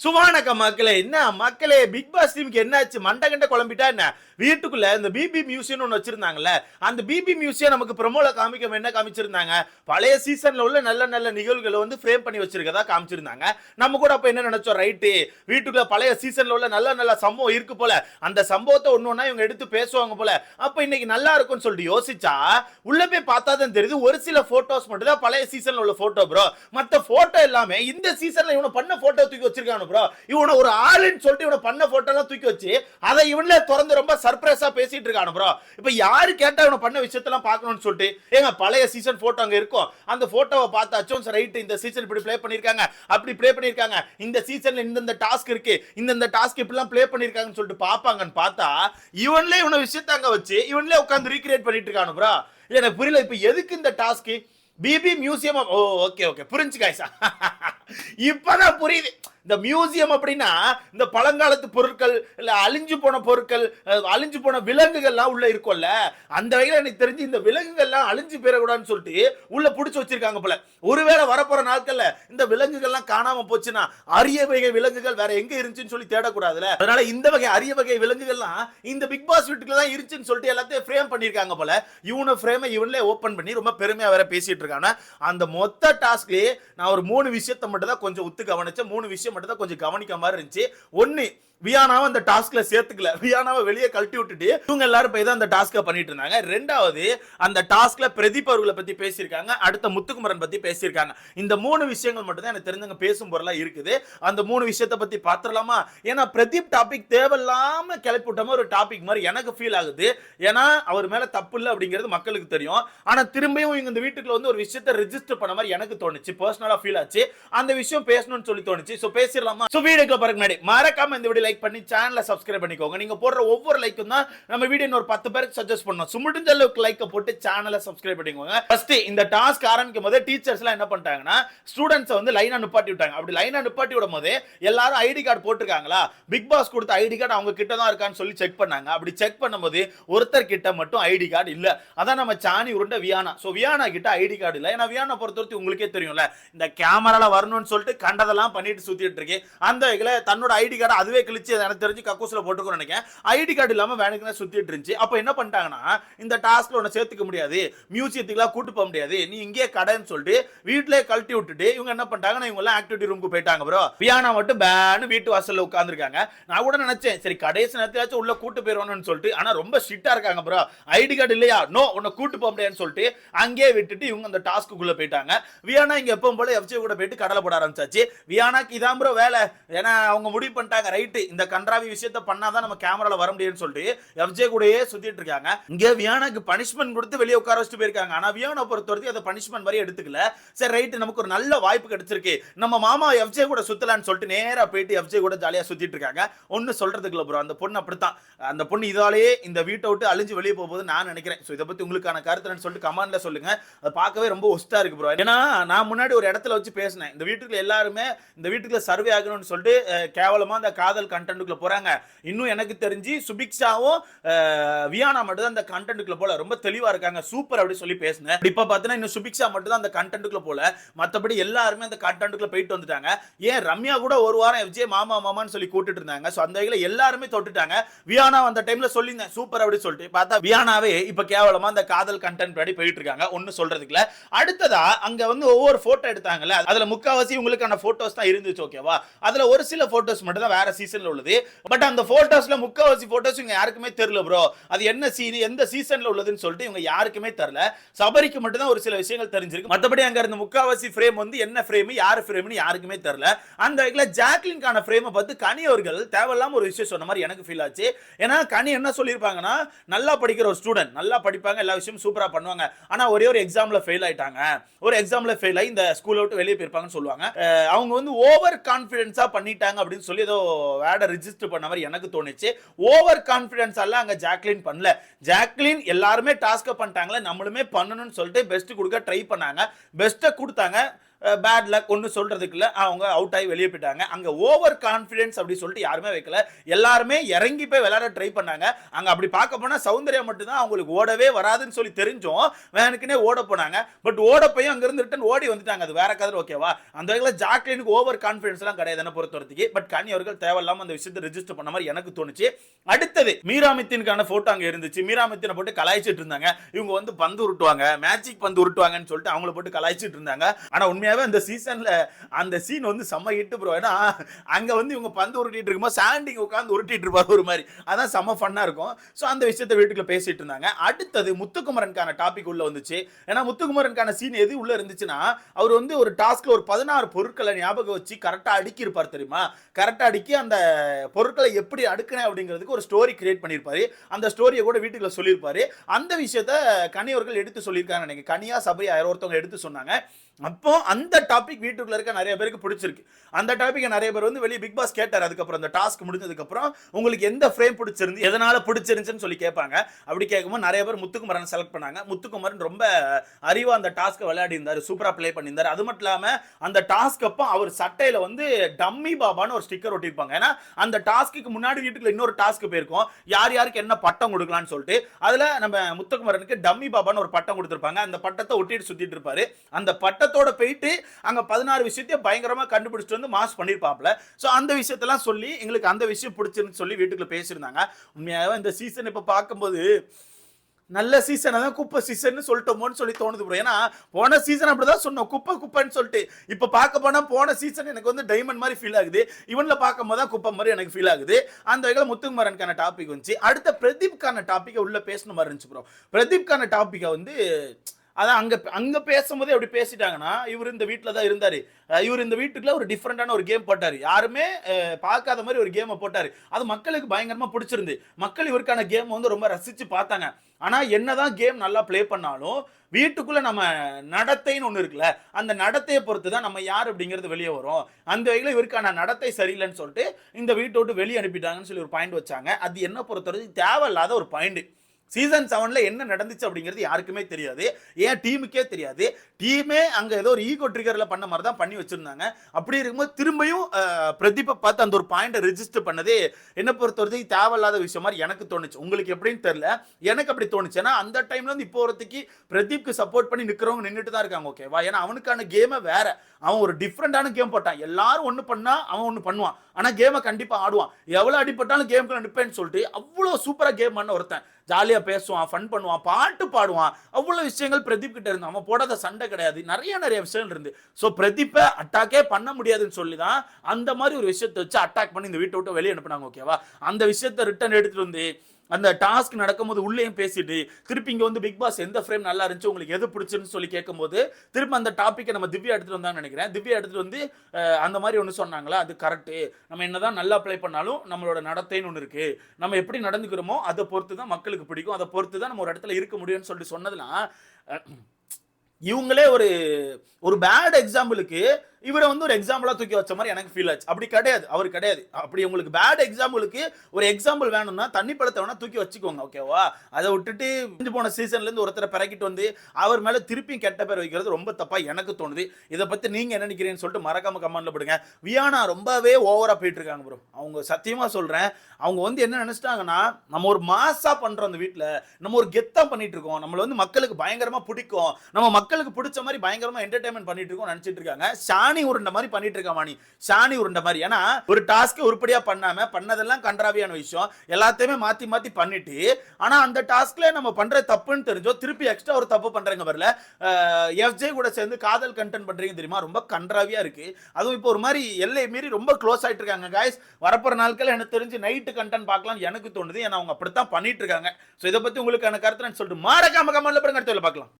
சுவானக்க மக்களே என்ன மக்களே பிக் பாஸ் டீமுக்கு என்னாச்சு? மண்டை கண்ட குழம்பிட்டா என்ன? வீட்டுக்குள்ள இந்த பிபி மியூசியம் ஒன்று வச்சிருந்தாங்கல்ல அந்த பிபி மியூசியம் நமக்கு ப்ரமோல காமிக்க என்ன காமிச்சிருந்தாங்க? பழைய சீசன்ல உள்ள நல்ல நல்ல நிகழ்வுகளை வந்து ஃப்ரேம் பண்ணி வச்சிருக்கதா காமிச்சிருந்தாங்க. நம்ம கூட அப்ப என்ன நினைச்சோம்? ரைட்டு வீட்டுக்குள்ள பழைய சீசன்ல உள்ள நல்ல நல்ல சம்பவம் இருக்கு போல. அந்த சம்பவத்தை ஒன்று ஒன்றா இவங்க எடுத்து பேசுவாங்க போல. அப்ப இன்னைக்கு நல்லா இருக்கும்னு சொல்லிட்டு யோசிச்சா உள்ள போய் பார்த்தா தான் தெரியுது ஒரு சில போட்டோஸ் மட்டும் தான் பழைய சீசன்ல உள்ள போட்டோ ப்ரோ மற்ற போட்டோ எல்லாமே இந்த சீசன்ல இவனை பண்ண போட்டோ தூக்கி வச்சிருக்கானு ப்ரோ இவனை ஒரு ஆளுன்னு சொல்லிட்டு இவனை பண்ண போட்டோலாம் எல்லாம் தூக்கி வச்சு அதை இவன்ல திறந்து ரொம்ப சர்ப்ரைஸா பேசிட்டு இருக்கானு ப்ரோ இப்போ யாரு கேட்டா இவனை பண்ண விஷயத்தெல்லாம் பார்க்கணும்னு சொல்லிட்டு ஏங்க பழைய சீசன் போட்டோ அங்க இருக்கும் அந்த போட்டோவை பார்த்தாச்சும் ரைட் இந்த சீசன் இப்படி ப்ளே பண்ணிருக்காங்க அப்படி ப்ளே பண்ணிருக்காங்க இந்த சீசன்ல இந்தந்த டாஸ்க் இருக்கு. இந்தந்த டாஸ்க் இப்படிலாம் ப்ளே பண்ணிருக்காங்கன்னு சொல்லிட்டு பார்ப்பாங்கன்னு பார்த்தா இவன்ல இவனை விஷயத்த அங்க வச்சு இவன்ல உட்காந்து ரீக்ரியேட் பண்ணிட்டு இருக்கானு ப்ரோ எனக்கு புரியல இப்ப எதுக்கு இந்த task BB museum oh okay okay புரிஞ்சு காய்ஸா இப்பதான் புரியுது. இந்த மியூசியம் அப்படின்னா இந்த பழங்காலத்து பொருட்கள் இல்ல அழிஞ்சு போன பொருட்கள் அழிஞ்சு போன விலங்குகள்லாம் உள்ள இருக்கும்ல அந்த வகையில் எனக்கு தெரிஞ்சு இந்த விலங்குகள்லாம் அழிஞ்சு போயிடக்கூடாதுன்னு சொல்லிட்டு உள்ள பிடிச்சி வச்சிருக்காங்க போல. ஒருவேளை வரப்போற நாட்கள்ல இந்த விலங்குகள்லாம் காணாம போச்சுன்னா அரிய வகை விலங்குகள் வேற எங்க இருந்துச்சுன்னு சொல்லி தேடக்கூடாதுல? அதனால இந்த வகை அரிய வகை விலங்குகள்லாம் இந்த பிக் பாஸ் வீட்டுக்கு தான் இருந்துச்சுன்னு சொல்லிட்டு எல்லாத்தையும் ஃப்ரேம் பண்ணிருக்காங்க போல. இவனு ஃப்ரேமை இவன்ல ஓபன் பண்ணி ரொம்ப பெருமையா வேற பேசிட்டு இருக்காங்க. அந்த மொத்த டாஸ்க்லயே நான் ஒரு மூணு விஷயத்தை மட்டும் தான் கொஞ்சம் ஒத்து கவனிச்சேன். மூணு விஷயம் மட்டும் தான் கொஞ்சம் கவனிக்க மாதிரி இருந்துச்சு. ஒன்னு வியானாவை அந்த டாஸ்க்ல சேர்த்துக்கல. வியானாவை வெளியே கழட்டி விட்டுட்டு இவங்க எல்லாரும் போய் தான் அந்த டாஸ்க்கை பண்ணிட்டு இருந்தாங்க. ரெண்டாவது அந்த டாஸ்க்ல பிரதீப் அவர்களை பத்தி பேசியிருக்காங்க. அடுத்த முத்துக்குமரன் பத்தி பேசியிருக்காங்க. இந்த மூணு விஷயங்கள் மட்டும் தான் எனக்கு தெரிஞ்சவங்க பேசும் பொருளா இருக்குது. அந்த மூணு விஷயத்த பத்தி பாத்திரலாமா ஏன்னா பிரதீப் டாபிக் தேவையில்லாம கிளப்பி விட்ட ஒரு டாபிக் மாதிரி எனக்கு ஃபீல் ஆகுது. ஏன்னா அவர் மேல தப்பு இல்லை அப்படிங்கிறது மக்களுக்கு தெரியும். ஆனா திரும்பியும் இவங்க இந்த வீட்டுக்குள்ள வந்து ஒரு விஷயத்த ரெஜிஸ்டர் பண்ண மாதிரி எனக்கு தோணுச்சு. பர்சனலா ஃபீல் ஆச்சு. அந்த விஷயம் பேசணும்னு சொல்லி தோணுச்சு. சோ பேசிடலாமா? சோ வீடியோக்கு பாருங்க முன்னாடி மறக்காம இந்த வீடியோ லைக் பண்ணி சேனலை சப்ஸ்கிரைப் பண்ணிக்கோங்க. நீங்க போடுற ஒவ்வொரு லைக்கும் தான் நம்ம வீடியோ ஒரு பத்து பேருக்கு சஜஸ்ட் பண்ணோம் So, முடிஞ்ச அளவுக்கு லைக் போட்டு சேனலை சப்ஸ்கிரைப் பண்ணிக்கோங்க. ஃபர்ஸ்ட் இந்த டாஸ்க் ஆரம்பிக்கும் போது டீச்சர்ஸ்லாம் என்ன பண்ணிட்டாங்கன்னா ஸ்டூடெண்ட்ஸை வந்து லைனா நிப்பாட்டி விட்டாங்க. அப்படி லைனா நிப்பாட்டி விடும் போது எல்லாரும் ஐடி கார்டு போட்டிருக்காங்களா? பிக் பாஸ் கொடுத்த ஐடி கார்டு அவங்க கிட்ட தான் இருக்கான்னு சொல்லி செக் பண்ணாங்க. அப்படி செக் பண்ணும்போது ஒருத்தர் கிட்ட மட்டும் ஐடி கார்டு இல்ல. அதான் நம்ம சாணி உருண்ட வியானா சோ வியானா கிட்ட ஐடி கார்டு இல்ல. ஏன்னா வியானா பொறுத்தவரைக்கும் உங்களுக்கே தெரியும்ல. இந்த கேமரால வரணும்னு சொல்லிட்டு கண்டதெல்லாம் பண்ணிட்டு சுத்திட்டு இருக்கு. அந்த வகையில் தன்னோட ஐடி கார்டு அதுவே கிழிச்சு எனக்கு தெரிஞ்சு கக்கூசில் போட்டுக்கணும்னு நினைக்கிறேன். ஐடி கார்டு இல்லாமல் வேணுக்குன்னு சுற்றிட்டு இருந்துச்சு. அப்போ என்ன பண்ணிட்டாங்கன்னா இந்த டாஸ்க்கில் உன்னை சேர்த்துக்க முடியாது. மியூசியத்துக்குலாம் கூட்டு போக முடியாது. நீ இங்கே கடைன்னு சொல்லிட்டு வீட்டிலே கழட்டி விட்டுட்டு இவங்க என்ன பண்ணிட்டாங்கன்னா இவங்க ஆக்டிவிட்டி ரூமுக்கு போயிட்டாங்க ப்ரோ வியானா மட்டும் பேனு வீட்டு வாசலில் உட்காந்துருக்காங்க நான் கூட நினைச்சேன் சரி கடைசி நேரத்திலாச்சும் உள்ள கூட்டு போயிடணும்னு சொல்லிட்டு ஆனால் ரொம்ப ஸ்ட்ரிக்டாக இருக்காங்க ப்ரோ ஐடி கார்டு இல்லையா? நோ உன்னை கூட்டு போக முடியாதுன்னு சொல்லிட்டு அங்கேயே விட்டுட்டு இவங்க அந்த டாஸ்க்குள்ளே போயிட்டாங்க. வியானா இங்கே எப்பவும் போல எஃப்சி கூட போயிட்டு கடலை போட ஆரம்பிச்சாச்சு. வியானாக்கு இதான் ப்ரோ வேலை. ஏன்னா அவங்க முடிவு பண்ணிட்டாங்க ரைட்டு இந்த கன்றாவி விஷயத்த பண்ணாதான் நம்ம கேமரால வர முடியும்னு சொல்லிட்டு எஃப்ஜே கூடயே சுத்திட்டு இருக்காங்க. இங்க வியானாக்கு பனிஷ்மெண்ட் கொடுத்து வெளியே உட்கார வச்சுட்டு போயிருக்காங்க. ஆனா வியானா பொறுத்த வரைக்கும் அதை பனிஷ்மெண்ட் மாதிரி எடுத்துக்கல. சரி ரைட்டு நமக்கு ஒரு நல்ல வாய்ப்பு கிடைச்சிருக்கு. நம்ம மாமா எஃப்ஜே கூட சுத்தலான்னு சொல்லிட்டு நேரா போயிட்டு எஃப்ஜே கூட ஜாலியா சுத்திட்டு இருக்காங்க. ஒன்னு சொல்றதுக்கு இல்ல ப்ரோ அந்த பொண்ணு அப்படித்தான். அந்த பொண்ணு இதாலேயே இந்த வீட்டை விட்டு அழிஞ்சு வெளியே போகும்போது நான் நினைக்கிறேன். ஸோ இதை பத்தி உங்களுக்கான கருத்துன்னு சொல்லிட்டு கமெண்ட்ல சொல்லுங்க. அதை பார்க்கவே ரொம்ப ஒஸ்டா இருக்கு ப்ரோ ஏன்னா நான் முன்னாடி ஒரு இடத்துல வச்சு பேசினேன். இந்த வீட்டுக்குள்ள எல்லாருமே இந்த வீட்டுக்குள்ள சர்வே ஆகணும்னு சொல்லிட்டு கேவலமா அந்த காதல் கண்டென்ட்டுக்குள்ள போறாங்க. இன்னும் எனக்கு தெரிஞ்சு சுபிக்ஷாவும் வியானா மட்டும் தான் அந்த கண்டென்ட்டுக்குள்ள போல. ரொம்ப தெளிவா இருக்காங்க. சூப்பர் அப்படி சொல்லி பேசினேன். இப்ப பார்த்தீங்கன்னா இன்னும் சுபிக்ஷா மட்டும் தான் அந்த கண்டென்ட்டுக்குள்ள போல. மத்தபடி எல்லாருமே அந்த கண்டென்ட்டுக்குள்ள போயிட்டு வந்துட்டாங்க. ஏன் ரம்யா கூட ஒரு வாரம் விஜய் மாமா மாமான்னு சொல்லி கூட்டிட்டு இருந்தாங்க. ஸோ அந்த வகையில் எல்லாருமே தொட்டுட்டாங்க. வியானா அந்த டைம்ல சொல்லியிருந்தேன். சூப்பர் அப்படி சொல்லிட்டு. பார்த்தா வியானாவே இப்ப கேவலமா அந்த காதல் கண்டென்ட் படி போயிட்டு இருக்காங்க. ஒன்னும் சொல்றதுக்கு அடுத்ததா அங்க வந்து ஒவ்வொரு போட்டோ எடுத்தாங்கல்ல. அதுல முக்காவாசி உங்களுக்கான போட்டோஸ் தான் இருந்துச்சு ஓகேவா அதுல ஒரு சில போட்டோஸ் மட்டும் தான் வேற சீசன்ல உள்ளது. பட் அந்த போட்டோஸ்ல முக்காவாசி போட்டோஸ் இவங்க யாருக்குமே தெரியல ப்ரோ அது என்ன சீன் எந்த சீசன்ல உள்ளதுன்னு சொல்லிட்டு இவங்க யாருக்குமே தெரியல. சபரிக்கு மட்டும் தான் ஒரு சில விஷயங்கள் தெரிஞ்சிருக்கு. மற்றபடி அங்க இருந்த முக்காவாசி ஃப்ரேம் வந்து என்ன ஃப்ரேம் யார் ஃப்ரேம்னு யாருக்குமே தெரியல. அந்த வகையில் ஜாக்லின்கான ஃப்ரேமை பார்த்து கனி அவர்கள் தேவையில்லாம ஒரு விஷயம் சொன்ன மாதிரி எனக்கு ஃபீல் ஆச்சு. ஏன்னா கனி என்ன சொல்லியிருப்பாங்கன்னா நல்லா படிக்கிற ஒரு ஸ்டூடெண்ட் நல்லா படிப்பாங்க எல்லா விஷயமும் சூப்பரா பண்ணுவாங்க. ஆனா ஒரே ஒரு எக்ஸாம்ல ஃபெயில் ஆயிட்டாங்க. ஒரு எக்ஸாம்ல ஃபெயில் ஆகி இந்த ஸ்கூலை விட்டு வெளியே போயிருப்பாங்கன்னு சொல்லுவாங்க. அவங்க வந்து ஓவர் கான்ஃபிடென்ஸா பண்ணிட்டாங்க அப்படின்னு சொல்லி ஏதோ வேட ரிஜிஸ்டர் பண்ண மாதிரி எனக்கு தோணுச்சு. ஓவர் கான்ஃபிடன்ஸ் எல்லாம் அங்க ஜாக்லின் பண்ணல. ஜாக்லின் எல்லாருமே டாஸ்க்கை பண்ணிட்டாங்களே நம்மளுமே பண்ணணும்னு சொல்லிட்டு பெஸ்ட் கொடுக்க ட்ரை பண்ணாங்க. பெஸ்ட்டை கொடுத்தாங்க. பேட் லக் ஒன்று சொல்றதுக்குள்ள அவங்க அவுட் ஆகி வெளியே போயிட்டாங்க. அங்கே ஓவர் கான்ஃபிடென்ஸ் அப்படி சொல்லிட்டு யாருமே வைக்கல. எல்லாருமே இறங்கி போய் விளையாட ட்ரை பண்ணாங்க. அங்கே அப்படி பார்க்க போனால் சௌந்தர்யா மட்டும்தான் அவங்களுக்கு ஓடவே வராதுன்னு சொல்லி தெரிஞ்சும் வேனுக்குனே ஓட போனாங்க. பட் ஓட போய் அங்கேருந்து ரிட்டன் ஓடி வந்துட்டாங்க. அது வேற கதை ஓகேவா அந்த வகையில் ஜாக்லினுக்கு ஓவர் கான்ஃபிடென்ஸ்லாம் கிடையாது என்ன பொறுத்த வரைக்கும் பட் கனி அவர்கள் தேவையில்லாமல் அந்த விஷயத்தை ரெஜிஸ்டர் பண்ண மாதிரி எனக்கு தோணுச்சு. அடுத்தது மீராமித்தினுக்கான ஃபோட்டோ அங்கே இருந்துச்சு. மீராமித்தினை போட்டு கலாய்ச்சிட்டு இருந்தாங்க. இவங்க வந்து பந்து உருட்டுவாங்க. மேஜிக் பந்து உருட்டுவாங்கன்னு சொல்லிட்டு அவங்கள போட்டு கலாய்ச்சிட்டு இருந்தாங்க. ஆனால் உண்மையாக உண்மையாகவே அந்த சீசனில் அந்த சீன் வந்து செம்ம ஹிட்டு ப்ரோ ஏன்னா அங்கே வந்து இவங்க பந்து உருட்டிட்டு இருக்கும்போது சாண்டிங் உட்காந்து உருட்டிட்டு இருப்பார் ஒரு மாதிரி. அதான் செம்ம ஃபன்னாக இருக்கும். ஸோ அந்த விஷயத்த வீட்டுக்குள்ள பேசிட்டு இருந்தாங்க. அடுத்தது முத்துக்குமரனுக்கான டாபிக் உள்ள வந்துச்சு. ஏன்னா முத்துக்குமரனுக்கான சீன் எது உள்ள இருந்துச்சுன்னா அவர் வந்து ஒரு டாஸ்க்ல ஒரு பதினாறு பொருட்களை ஞாபகம் வச்சு கரெக்டாக அடுக்கி இருப்பார் தெரியுமா? கரெக்டாக அடுக்கி அந்த பொருட்களை எப்படி அடுக்கினேன் அப்படிங்கிறதுக்கு ஒரு ஸ்டோரி கிரியேட் பண்ணியிருப்பாரு. அந்த ஸ்டோரியை கூட வீட்டுக்குள்ள சொல்லியிருப்பாரு. அந்த விஷயத்த கனியவர்கள் எடுத்து சொல்லியிருக்காங்க நினைக்கிறேன். கனியா சபரி யாரோ ஒருத்தவங்க எடுத்து சொன்னாங்க. அப்போ அந்த டாபிக் வீட்டுக்குள்ள இருக்க நிறைய பேருக்கு பிடிச்சிருக்கு. அந்த டாபிக்கை நிறைய பேர் வந்து வெளியே பிக் பாஸ் கேட்டார். அதுக்கப்புறம் அந்த டாஸ்க் முடிஞ்சதுக்கப்புறம் உங்களுக்கு எந்த ஃப்ரேம் பிடிச்சிருந்து எதனால பிடிச்சிருந்துச்சுன்னு சொல்லி கேட்பாங்க. அப்படி கேட்கும்போது நிறைய பேர் முத்துக்குமரன் செலக்ட் பண்ணாங்க. முத்துக்குமரன் ரொம்ப அறிவா அந்த டாஸ்க்கை விளையாடி இருந்தார் சூப்பராக ப்ளே பண்ணியிருந்தார். அது மட்டும் இல்லாமல் அந்த டாஸ்க் அப்போ அவர் சட்டையில வந்து டம்மி பாபான்னு ஒரு ஸ்டிக்கர் ஒட்டியிருப்பாங்க. ஏன்னா அந்த டாஸ்க்கு முன்னாடி வீட்டுக்குள்ள இன்னொரு டாஸ்க் போயிருக்கும். யார் யாருக்கு என்ன பட்டம் கொடுக்கலாம்னு சொல்லிட்டு அதில் நம்ம முத்துக்குமரனுக்கு டம்மி பாபான்னு ஒரு பட்டம் கொடுத்துருப்பாங்க. அந்த பட்டத்தை ஒட்டிட்டு சுத்திட்டு இருப்பாரு. அந்த பட்டத்தோட போயிட்டு அங்க பதினாறு விஷயத்தையும் பயங்கரமா கண்டுபிடிச்சிட்டு வந்து மாஸ் பண்ணிருப்பாப்ல ஸோ அந்த விஷயத்தெல்லாம் சொல்லி எங்களுக்கு அந்த விஷயம் பிடிச்சிருந்து சொல்லி வீட்டுக்குள்ள பேசியிருந்தாங்க. உண்மையாகவே இந்த சீசன் இப்போ பார்க்கும்போது நல்ல சீசனை தான் குப்பை சீசன் சொல்லிட்டோமோன்னு சொல்லி தோணுது ப்ரோ ஏன்னா போன சீசன் அப்படிதான் சொன்னோம். குப்பை குப்பைன்னு சொல்லிட்டு. இப்போ பார்க்க போனா போன சீசன் எனக்கு வந்து டைமண்ட் மாதிரி ஃபீல் ஆகுது. இவன்ல பார்க்கும் போது தான் குப்பை மாதிரி எனக்கு ஃபீல் ஆகுது. அந்த வகையில் முத்துக்குமரனுக்கான டாபிக் வந்துச்சு. அடுத்த பிரதீப்கான டாப்பிக்கை உள்ள பேசணும் மாதிரி இருந்துச்சு ப்ரோ பிரதீப்கான டாப்பிக்கை வந்து அதான் அங்க அங்க பேசும்போதே அப்படி பேசிட்டாங்கன்னா இவர் இந்த வீட்டில் தான் இருந்தாரு. இவர் இந்த வீட்டுக்குள்ள ஒரு டிஃப்ரெண்டான ஒரு கேம் போட்டார். யாருமே பார்க்காத மாதிரி ஒரு கேமை போட்டார். அது மக்களுக்கு பயங்கரமாக பிடிச்சிருந்து மக்கள் இவருக்கான கேம் வந்து ரொம்ப ரசிச்சு பார்த்தாங்க. ஆனால் என்னதான் கேம் நல்லா ப்ளே பண்ணாலும் வீட்டுக்குள்ள நம்ம நடத்தைன்னு ஒன்று இருக்குல்ல அந்த நடத்தையை பொறுத்து தான் நம்ம யார் அப்படிங்கிறது வெளியே வரும். அந்த வகையில் இவருக்கான நடத்தை சரியில்லைன்னு சொல்லிட்டு இந்த வீட்டை விட்டு வெளியே அனுப்பிட்டாங்கன்னு சொல்லி ஒரு பாயிண்ட் வச்சாங்க. அது என்ன பொறுத்தவரைக்கும் தேவையில்லாத ஒரு பாயிண்ட் சீசன் செவனில் என்ன நடந்துச்சு அப்படிங்கிறது யாருக்குமே தெரியாது. ஏன் டீமுக்கே தெரியாது. டீமே அங்கே ஏதோ ஒரு ஈகோ ட்ரிகரில் பண்ண மாதிரி தான் பண்ணி வச்சுருந்தாங்க. அப்படி இருக்கும்போது திரும்பியும் பிரதீப்பை பார்த்து அந்த ஒரு பாயிண்டை ரெஜிஸ்டர் பண்ணதே என்ன பொறுத்தவரைக்கும் தேவையில்லாத விஷயம் மாதிரி எனக்கு தோணுச்சு. உங்களுக்கு எப்படின்னு தெரில எனக்கு அப்படி தோணுச்சு ஏன்னா அந்த டைம்ல வந்து இப்போ வரத்துக்கு பிரதீப்க்கு சப்போர்ட் பண்ணி நிற்கிறவங்க நின்றுட்டு தான் இருக்காங்க. ஓகேவா ஏன்னா அவனுக்கான கேமை வேற. அவன் ஒரு டிஃப்ரெண்டான கேம் போட்டான். எல்லாரும் ஒன்று பண்ணால் அவன் ஒன்று பண்ணுவான். ஆனால் கேமை கண்டிப்பாக ஆடுவான். எவ்வளோ அடிப்பட்டாலும் கேமுக்கு நிற்பேன்னு சொல்லிட்டு அவ்வளோ சூப்பராக கேம் பண்ண ஒருத்தன். ஜாலியாக பேசுவான் ஃபன் பண்ணுவான் பாட்டு பாடுவான். அவ்வளோ விஷயங்கள் பிரதீப் கிட்ட இருந்து அவன் போடாத சண்டை கிடையாது. நிறைய நிறைய விஷயங்கள் இருந்து. ஸோ பிரதீப்பை அட்டாக்கே பண்ண முடியாதுன்னு சொல்லி தான் அந்த மாதிரி ஒரு விஷயத்தை வச்சு அட்டாக் பண்ணி இந்த வீட்டை விட்டு வெளியே அனுப்புனாங்க ஓகேவா அந்த விஷயத்தை ரிட்டர்ன் எடுத்துட்டு வந்து அந்த டாஸ்க் நடக்கும்போது உள்ளேயும் பேசிட்டு திருப்பி இங்கே வந்து பிக் பாஸ் எந்த ஃப்ரேம் நல்லா இருந்துச்சு உங்களுக்கு எது பிடிச்சுன்னு சொல்லி கேட்கும்போது திரும்ப அந்த டாப்பிக்கை நம்ம திவ்யா எடுத்துகிட்டு வந்தான்னு நினைக்கிறேன். திவ்யா எடுத்துட்டு வந்து அந்த மாதிரி ஒன்று சொன்னாங்களா? அது கரெக்டு நம்ம என்னதான் நல்லா ப்ளே பண்ணாலும் நம்மளோட நடத்தைன்னு ஒன்று இருக்குது நம்ம எப்படி நடந்துக்கிறோமோ அதை பொறுத்து தான் மக்களுக்கு பிடிக்கும். அதை பொறுத்து தான் நம்ம ஒரு இடத்துல இருக்க முடியும்னு சொல்லிட்டு சொன்னதுலாம் இவங்களே ஒரு ஒரு பேட் எக்ஸாம்பிளுக்கு இவரை வந்து ஒரு எக்ஸாம்பிளா தூக்கி வச்ச மாதிரி எனக்கு ஃபீல் ஆச்சு. அப்படி கிடையாது. அவர் கிடையாது. அப்படி உங்களுக்கு பேட் எக்ஸாம்பிளுக்கு ஒரு எக்ஸாம்பிள் வேணும்னா தண்ணி படத்தை வேணா தூக்கி வச்சுக்கோங்க ஓகேவா அதை விட்டுட்டு முடிஞ்சு போன சீசன்ல இருந்து ஒருத்தரை பிறக்கிட்டு வந்து அவர் மேல திருப்பியும் கெட்ட பேர் வைக்கிறது ரொம்ப தப்பா எனக்கு தோணுது. இதை பத்தி நீங்க என்ன நினைக்கிறீங்கன்னு சொல்லிட்டு மறக்காம கமெண்ட்ல போடுங்க. வியானா ரொம்பவே ஓவரா போயிட்டு இருக்காங்க ப்ரோ அவங்க சத்தியமா சொல்றேன். அவங்க வந்து என்ன நினைச்சிட்டாங்கன்னா நம்ம ஒரு மாசா பண்றோம் அந்த வீட்டில் நம்ம ஒரு கெத்தா பண்ணிட்டு இருக்கோம். நம்மள வந்து மக்களுக்கு பயங்கரமா பிடிக்கும். நம்ம மக்களுக்கு பிடிச்ச மாதிரி பயங்கரமா என்டர்டைன்மெண்ட் பண்ணிட்டு இருக்கோம் நினைச்சிட்டு இருக்காங்க. சாணி உருண்ட மாதிரி பண்ணிட்டு இருக்கா மாணி. சாணி உருண்டை மாதிரி. ஏன்னா ஒரு டாஸ்க்கு உருப்படியா பண்ணாம பண்ணதெல்லாம் கன்றாவியான விஷயம். எல்லாத்தையுமே மாத்தி மாத்தி பண்ணிட்டு ஆனா அந்த டாஸ்க்ல நம்ம பண்ற தப்புன்னு தெரிஞ்சோ திருப்பி எக்ஸ்ட்ரா ஒரு தப்பு பண்ணுறங்க வரல எஃப்ஜே கூட சேர்ந்து காதல் கண்டென்ட் பண்றீங்க தெரியுமா? ரொம்ப கன்றாவியா இருக்கு. அதுவும் இப்போ ஒரு மாதிரி எல்லை மீறி ரொம்ப க்ளோஸ் ஆயிட்டு இருக்காங்க காய்ஸ் வரப்போற நாட்கள் எனக்கு தெரிஞ்சு நைட்டு கண்டென்ட் பார்க்கலாம் எனக்கு தோணுது. ஏன்னா அவங்க அப்படித்தான் பண்ணிட்டு இருக்காங்க. ஸோ இதை பத்தி உங்களுக்கான கருத்து நான் சொல்லிட்டு மாறக்காம கமெண்ட்ல பாருங்க அடுத்த பார்க்கலாம்.